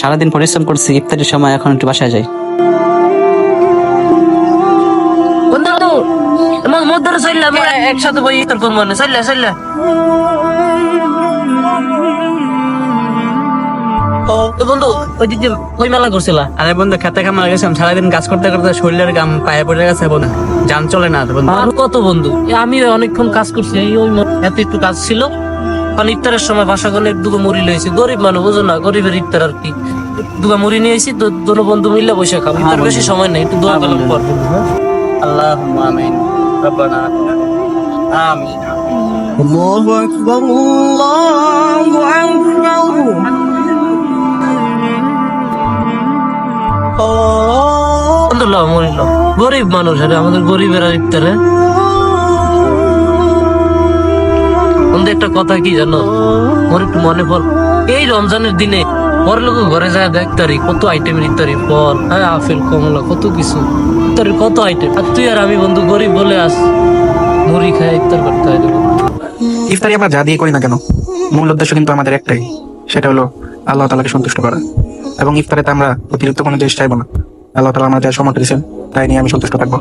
সারাদিন পরিশ্রম করছি ইফতারের সময় এখন একটু বাসায় যাই। বন্ধু বন্ধু আমার মধ্যে চললে একসাথে বই ইফতার করব না। চললে চললে। বন্ধু ওই মেলা করছিলা? আরে বন্ধু খেতে খামার গেছিলাম। সারাদিন কাজ করতে করতে শরীরের গাম পায়ে পড়ে গেছে বন্ধু। যান চলে না আর কত বন্ধু? এ আমি অনেকক্ষণ কাজ করছি এই ওই এত একটু কাজ ছিল। কারণ ইফতারের সময় বাসা করে দুটো মুড়ি লইছি গরিব মানুষ বুঝো না গরিবের ইফতার আর কি দুটো মুড়ি নিয়ে এসেছি দুটো বন্ধু মিললে বসে খাবো ইফতার বেশি সময় নেই একটু দোয়া করলাম পর আল্লাহ আমিন রব্বানা আমিন الله أكبر الله أكبر বন্ধু লাও মুড়ি লাও গরিব মানুষ আরে আমাদের গরিবের আর ইফতারে একটা কথা কি জানো? মোর একটু মনে পড় এই রমজানের দিনে বড় লোক ঘরে যায় দেখ তারি, কত আইটেমের ইফতারি ফল হ্যাঁ আপেল, কমলা, কত কিছু। ইফতারি কত আইটেম আর তুই আর আমি বন্ধু গরিব বলে আস, মুড়ি খায় ইফতার করতে হয় ইফতারি আমরা যা দিয়ে করি না কেন, মূল উদ্দেশ্য কিন্তু আমাদের একটাই, সেটা হলো আল্লাহ তালাকে সন্তুষ্ট করা। এবং ইফতারেতে আমরা অতিরিক্ত কোনো জিনিস চাইব না। আল্লাহ তালা আমাদের সমর্থ দিয়েছেন, তাই নিয়ে আমি সন্তুষ্ট থাকব।